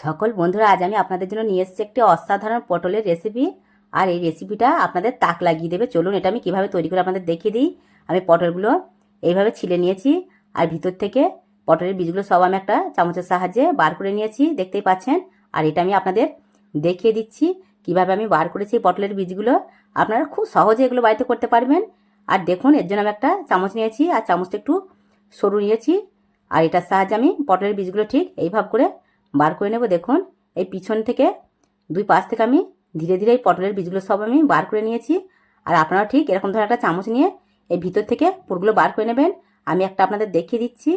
সকল বন্ধুরা, আজ আমি আপনাদের জন্য নিয়ে এসেছি একটি অসাধারণ পটলের রেসিপি আর এই রেসিপিটা আপনাদের তাক লাগিয়ে দেবে। চলুন এটা আমি কীভাবে তৈরি করে আপনাদের দেখিয়ে দিই। আমি পটলগুলো এইভাবে ছিলে নিয়েছি। আর ভিতর থেকে পটলের বীজগুলো সব আমি একটা চামচের সাহায্যে বার করে নিয়েছি, দেখতেই পাচ্ছেন। আর এটা আমি আপনাদের দেখিয়ে দিচ্ছি কীভাবে আমি বার করেছি পটলের বীজগুলো। আপনারা খুব সহজে এগুলো বাড়িতে করতে পারবেন। আর দেখুন, এর জন্য আমি একটা চামচ নিয়েছি। আর চামচটা একটু সরু নিয়েছি। আর এটার সাহায্যে আমি পটলের বীজগুলো ঠিক এইভাবে করে বার করে নেব, দেখুন। এই পিছন থেকে দুই পাশ থেকে আমি ধীরে ধীরে এই পটলের বীজগুলো সব আমি বার করে নিয়েছি। আর আপনারা ঠিক এরকম ধরনের একটা চামচ নিয়ে এই ভিতর থেকে পুরগুলো বার করে নেবেন। আমি একটা আপনাদের দেখিয়ে দিচ্ছি।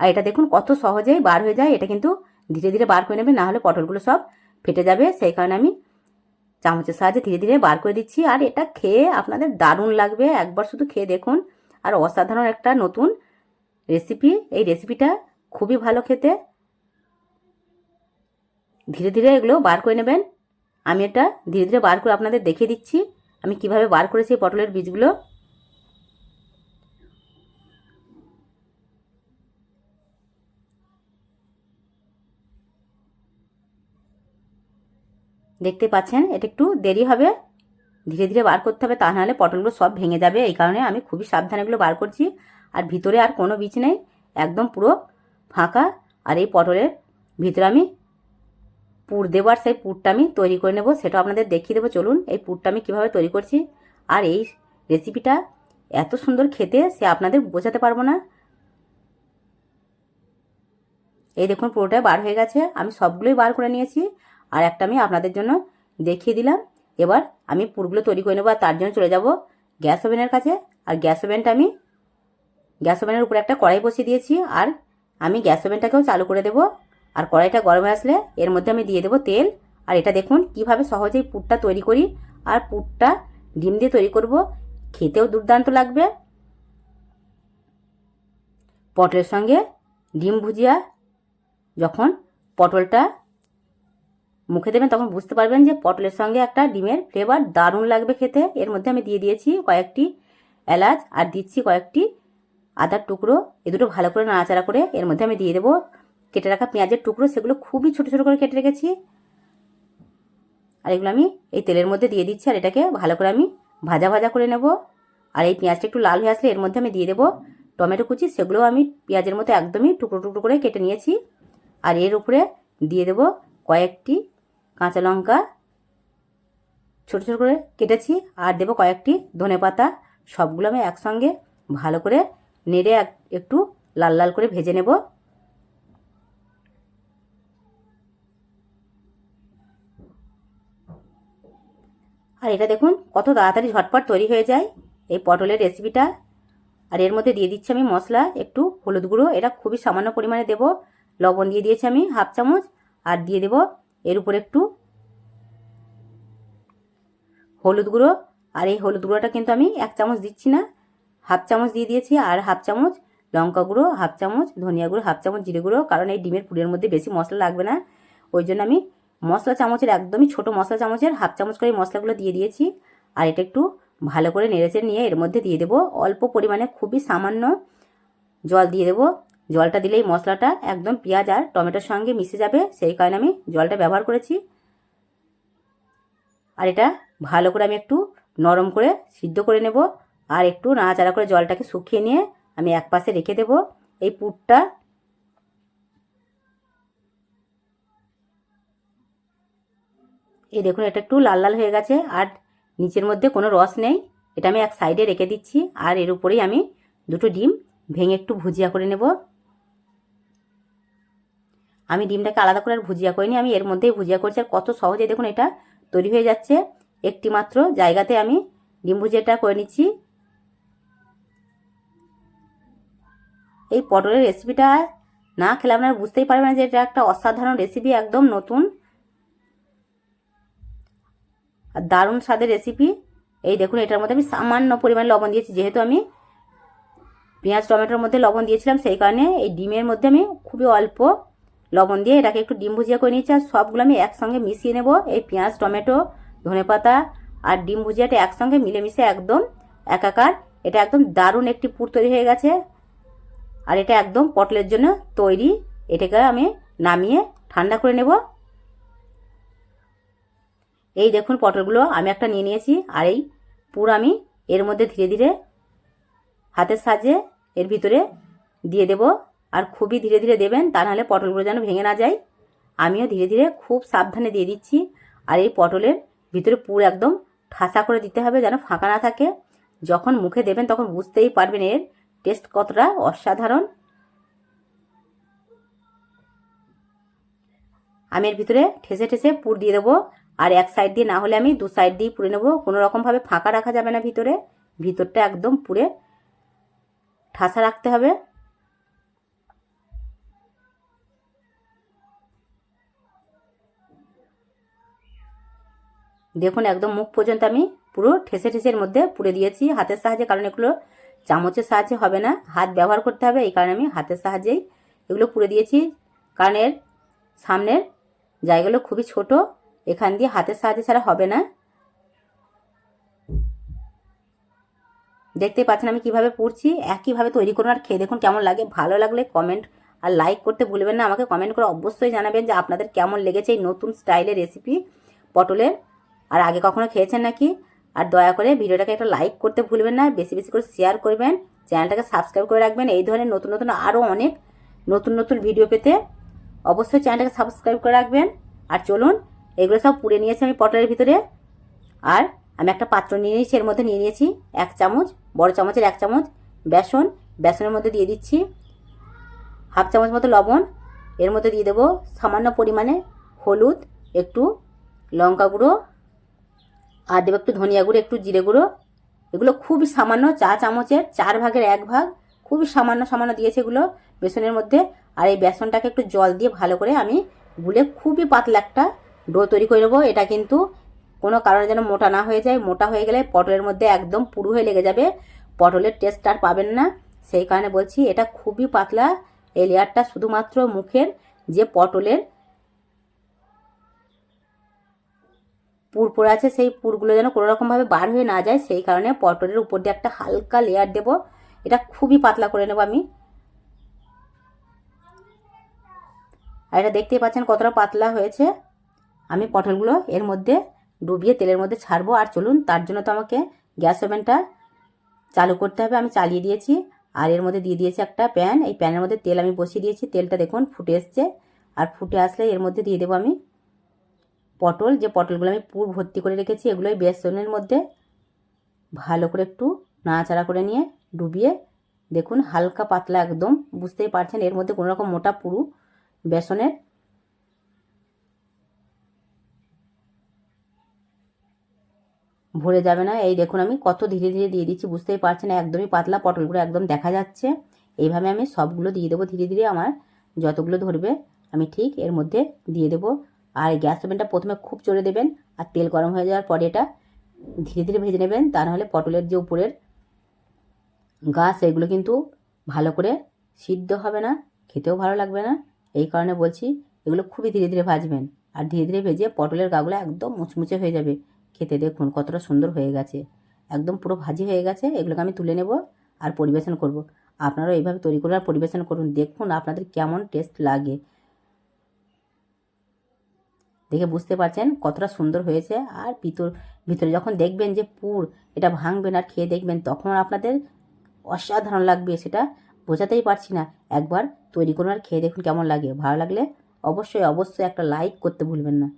আর এটা দেখুন কত সহজেই বার হয়ে যায়। এটা কিন্তু ধীরে ধীরে বার করে নেবেন, না হলে পটলগুলো সব ফেটে যাবে। সেই কারণে আমি চামচের সাহায্যে ধীরে ধীরে বার করে দিচ্ছি। আর এটা খেয়ে আপনাদের দারুণ লাগবে। একবার শুধু খেয়ে দেখুন। আর অসাধারণ একটা নতুন রেসিপি। এই রেসিপিটা খুবই ভালো খেতে। ধীরে ধীরে এগুলো বার করে নেবেন। আমি এটা ধীরে ধীরে বার করে আপনাদের দেখিয়ে দিচ্ছি, আমি কীভাবে বার করেছি পটলের বীজগুলো। দেখতে পাচ্ছেন, এটা একটু দেরি হবে। ধীরে ধীরে বার করতে হবে, তা নাহলে পটলগুলো সব ভেঙে যাবে। এই কারণে আমি খুবই সাবধানে এগুলো বার করছি, আর ভিতরে আর কোনো বীজ নেই, একদম পুরো ফাঁকা। আর এই পটলের ভিতরে আমি পুর দেবার সেই পুরটা আমি তৈরি করে নেব সেটা আপনাদের দেখিয়ে দেবো। চলুন এই পুরটা আমি কীভাবে তৈরি করছি। আর এই রেসিপিটা এত সুন্দর খেতে, সে আপনাদের বোঝাতে পারব না। এই দেখুন, পুরোটা বার হয়ে গেছে। আমি সবগুলোই বার করে নিয়েছি। আর একটা আমি আপনাদের জন্য দেখিয়ে দিলাম। এবার আমি পুরগুলো তৈরি করে নেব আর তার জন্য চলে যাব গ্যাস ওভেনের কাছে। আর গ্যাস ওভেনটা আমি, গ্যাস ওভেনের উপরে একটা কড়াই বসিয়ে দিয়েছি। আর আমি গ্যাস ওভেনটাকেও চালু করে দেবো। আর কড়াইটা গরম আসলে এর মধ্যে আমি দিয়ে দেবো তেল। আর এটা দেখুন কীভাবে সহজেই পুরটা তৈরি করি। আর পুরটা ডিম দিয়ে তৈরি করব, খেতেও দুর্দান্ত লাগবে। পটলের সঙ্গে ডিম ভুজিয়া যখন পটলটা মুখে দেবেন তখন বুঝতে পারবেন যে পটলের সঙ্গে একটা ডিমের ফ্লেভার দারুণ লাগবে খেতে। এর মধ্যে আমি দিয়ে দিয়েছি কয়েকটি এলাচ আর দিচ্ছি কয়েকটি আদার টুকরো। এ দুটো ভালো করে নাড়াচাড়া করে এর মধ্যে আমি দিয়ে দেবো কেটে রাখা পেঁয়াজের টুকরো, সেগুলো খুবই ছোটো ছোটো করে কেটে রেখেছি। আর এগুলো আমি এই তেলের মধ্যে দিয়ে দিচ্ছি, আর এটাকে ভালো করে আমি ভাজা ভাজা করে নেব। আর এই পেঁয়াজটা একটু লাল হয়ে আসলে এর মধ্যে আমি দিয়ে দেবো টমেটো কুচি, সেগুলোও আমি পেঁয়াজের মতো একদমই টুকরো টুকরো করে কেটে নিয়েছি। আর এর উপরে দিয়ে দেবো কয়েকটি কাঁচা লঙ্কা, ছোটো ছোটো করে কেটেছি। আর দেবো কয়েকটি ধনে পাতা, সবগুলো আমি একসঙ্গে ভালো করে নেড়ে একটু লাল লাল করে ভেজে নেব। আর এটা দেখুন, কত তাড়াতাড়ি ঝটপট তৈরি হয়ে যায় এই পটলের রেসিপিটা আর এর মধ্যে দিয়ে দিচ্ছি আমি মশলা, একটু হলুদ গুঁড়ো, এটা খুবই সামান্য পরিমাণে দেব। লবণ দিয়ে দিয়েছি আমি হাফ চামচ, আর দিয়ে দেব এর উপর একটু হলুদ গুঁড়ো। আর এই হলুদ গুঁড়োটা কিন্তু আমি এক চামচ দিচ্ছি না, হাফ চামচ দিয়ে দিয়েছি, আর হাফ চামচ লঙ্কা গুঁড়ো, হাফ চামচ ধনিয়া গুঁড়ো, হাফ চামচ জিরে গুঁড়ো, কারণ এই ডিমের পুরের মধ্যে বেশি মশলা লাগবে না। ওই জন্য আমি মশলা চামচের একদমই ছোট মশলা চামচের হাফ চামচ করে মশলাগুলো দিয়ে দিয়েছি। আর এটা একটু ভালো করে নেড়েচে নিয়ে এর মধ্যে দিয়ে দেবো। অল্প পরিমাণে খুবই সামান্য জল দিয়ে দেবো। জলটা দিলেই মশলাটা একদম পেঁয়াজ আর টমেটোর সঙ্গে মিশে যাবে। সেই কারণে আমি জলটা ব্যবহার করেছি। আর এটা ভালো করে আমি একটু নরম করে সিদ্ধ করে নেব। আর একটু নাড়াচাড়া করে জলটাকে শুকিয়ে নিয়ে আমি এক পাশে রেখে দেব। এই পুরটা এই দেখুন, এটা একটু লাল লাল হয়ে গেছে, আর নিচের মধ্যে কোনো রস নেই। এটা আমি এক সাইডে রেখে দিচ্ছি, আর এর উপরেই আমি দুটো ডিম ভেঙে একটু ভুজিয়া করে নেব। আমি ডিমটাকে আলাদা করে আর ভুজিয়া করিনি, আমি এর মধ্যেই ভুজিয়া করছি, আর কত সহজে দেখুন এটা তৈরি হয়ে যাচ্ছে। একটি মাত্র জায়গাতে আমি ডিম ভুজিয়াটা করে নিচ্ছি। এই পটলের রেসিপিটা না খেলে আপনারা বুঝতেই পারবেন যে এটা একটা অসাধারণ রেসিপি একদম নতুন। আর দারুণ স্বাদের রেসিপি এই দেখুন, এটার মধ্যে আমি সামান্য পরিমাণে লবণ দিয়েছি। যেহেতু আমি পেঁয়াজ, টমেটোর মধ্যে লবণ দিয়েছিলাম, সেই কারণে এই ডিমের মধ্যে আমি খুবই অল্প লবণ দিয়ে এটাকে একটু ডিম ভুজিয়া করে নিয়েছি। আর সবগুলো আমি একসঙ্গে মিশিয়ে নেব। এই পেঁয়াজ, টমেটো ধনেপাতা আর ডিম ভুজিয়াটা একসঙ্গে মিলেমিশে একদম একাকার। এটা একদম দারুণ একটি পুর তৈরি হয়ে গেছে। আর এটা একদম পটলের জন্য তৈরি। এটাকে আমি নামিয়ে ঠান্ডা করে নেব। এই দেখুন পটলগুলো আমি একটা নিয়ে নিয়েছি, আর এই পুর আমি এর মধ্যে ধীরে ধীরে হাতের সাহায্যে এর ভিতরে দিয়ে দেব। আর খুবই ধীরে ধীরে দেবেন, তা নাহলে পটলগুলো যেন ভেঙে না যায়। আমিও ধীরে ধীরে খুব সাবধানে দিয়ে দিচ্ছি। আর এই পটলের ভিতরে পুর একদম ঠাসা করে দিতে হবে যেন ফাঁকা না থাকে। যখন মুখে দেবেন তখন বুঝতেই পারবেন এর টেস্ট কতটা অসাধারণ। আমি এর ভিতরে ঠেসে ঠেসে পুর দিয়ে দেবো। আর এক সাইড দিয়ে না হলে আমি দু সাইড দিয়ে পুড়ে নেব। কোনো রকমভাবে ফাঁকা রাখা যাবে না ভিতরে। ভিতরটা একদম পুড়ে ঠাসা রাখতে হবে। দেখুন, একদম মুখ পর্যন্ত আমি পুরো ঠেসে ঠেসের মধ্যে পুড়ে দিয়েছি। হাতের সাহায্যে, কারণ এগুলো চামচের সাহায্যে হবে না। হাত ব্যবহার করতে হবে, এই কারণে আমি হাতের সাহায্যেই এগুলো পুড়ে দিয়েছি। এর সামনের জায়গাগুলো খুবই ছোট। এখান দিয়ে হাতের সাহায্যে ছাড়া হবে না। দেখতে পাচ্ছেন আমি কীভাবে পুড়ছি, একইভাবে তৈরি করুন আর খেয়ে দেখুন কেমন লাগে। ভালো লাগলে কমেন্ট আর লাইক করতে ভুলবেন না। আমাকে কমেন্ট করে অবশ্যই জানাবেন যে আপনাদের কেমন লেগেছে এই নতুন স্টাইলের রেসিপি পটলের। আর আগে কখনো খেয়েছেন নাকি? আর দয়া করে ভিডিওটাকে একটা লাইক করতে ভুলবেন না। বেশি বেশি করে শেয়ার করবেন। চ্যানেলটাকে সাবস্ক্রাইব করে রাখবেন। এই ধরনের নতুন নতুন আরও অনেক নতুন নতুন ভিডিও পেতে অবশ্যই চ্যানেলটাকে সাবস্ক্রাইব করে রাখবেন। আর চলুন এগুলো সব পুড়ে নিয়েছি আমি পটলের ভিতরে। আর আমি একটা পাত্র নিয়ে নিয়েছি, এর মধ্যে নিয়ে নিয়েছি এক চামচ, বড় চামচের এক চামচ বেসন। বেসনের মধ্যে দিয়ে দিচ্ছি হাফ চামচ মতো লবণ। এর মধ্যে দিয়ে দেবো সামান্য পরিমাণে হলুদ, একটু লঙ্কা গুঁড়ো, আর দেবো একটু ধনিয়া গুঁড়ো, একটু জিরে গুঁড়ো। এগুলো খুবই সামান্য চা চামচের, চার ভাগের এক ভাগ। খুবই সামান্য সামান্য দিয়েছে এগুলো বেসনের মধ্যে। আর এই বেসনটাকে একটু জল দিয়ে ভালো করে আমি গুলে খুবই পাতলা একটা ডো তৈরি করে নেব। এটা কিন্তু কোনো কারণে যেন মোটা না হয়ে যায়। মোটা হয়ে গেলে পটলের মধ্যে একদম পুরু হয়ে লেগে যাবে। পটলের টেস্ট আর পাবেন না। সেই কারণে বলছি, এটা খুবই পাতলা এই লেয়ারটা শুধুমাত্র মুখের যে পটলের পুর আছে, সেই পুরগুলো যেন কোনো রকমভাবে বার হয়ে না যায়। সেই কারণে পটলের উপর দিয়ে একটা হালকা লেয়ার দেব। এটা খুবই পাতলা করে নেব আমি। আর এটা দেখতেই পাচ্ছেন কতটা পাতলা হয়েছে। আমি পটলগুলো এর মধ্যে ডুবিয়ে তেলের মধ্যে ছাড়বো। আর চলুন, তার জন্য তো আমাকে গ্যাস ওভেনটা চালু করতে হবে। আমি চালিয়ে দিয়েছি। আর এর মধ্যে দিয়ে দিয়েছি একটা প্যান। এই প্যানের মধ্যে তেল আমি বসিয়ে দিয়েছি। তেলটা দেখুন, ফুটে এসছে। আর ফুটে আসলে এর মধ্যে দিয়ে দেবো আমি পটল। যে পটলগুলো আমি পুর ভর্তি করে রেখেছি এগুলোই বেসনের মধ্যে ভালো করে একটু নাড়াচাড়া করে নিয়ে ডুবিয়ে দেখুন, হালকা পাতলা একদম। বুঝতেই পারছেন, এর মধ্যে কোনো রকম মোটা পুরু বেসনের ভরে যাবে না। এই দেখুন আমি কত ধীরে ধীরে দিয়ে দিচ্ছি, বুঝতেই পারছেন, একদমই পাতলা পটলগুলো একদম দেখা যাচ্ছে। এইভাবে আমি সবগুলো দিয়ে দেবো, ধীরে ধীরে আমার যতগুলো ধরবে আমি ঠিক এর মধ্যে দিয়ে দেবো। আর গ্যাস ওভেনটা প্রথমে খুব চড়ে দেবেন আর তেল গরম হয়ে যাওয়ার পরে এটা ধীরে ধীরে ভেজে নেবেন তা নাহলে পটলের যে উপরের গাছ, এগুলো কিন্তু ভালো করে সিদ্ধ হবে না, খেতেও ভালো লাগবে না। এই কারণে বলছি এগুলো খুবই ধীরে ধীরে ভাজবেন। আর ধীরে ধীরে ভেজে পটলের গাগুলো একদম মুচমুচে হয়ে যাবে। খেতে দেখুন কতটা সুন্দর হয়ে গেছে। একদম পুরো ভাজি হয়ে গেছে, এগুলোকে আমি তুলে নেব আর পরিবেশন করব। আপনারাও এইভাবে তৈরি করে আর পরিবেশন করুন, দেখুন আপনাদের কেমন টেস্ট লাগে। দেখে বুঝতে পারছেন কতটা সুন্দর হয়েছে আর ভিতর, ভিতরে যখন দেখবেন যে পুর এটা ভাঙবেন আর খেয়ে দেখবেন তখন আপনাদের অসাধারণ লাগবে সেটা বোঝাতেই পারছি না। একবার তৈরি করুন আর খেয়ে দেখুন কেমন লাগে। ভালো লাগলে অবশ্যই অবশ্যই একটা লাইক করতে ভুলবেন না।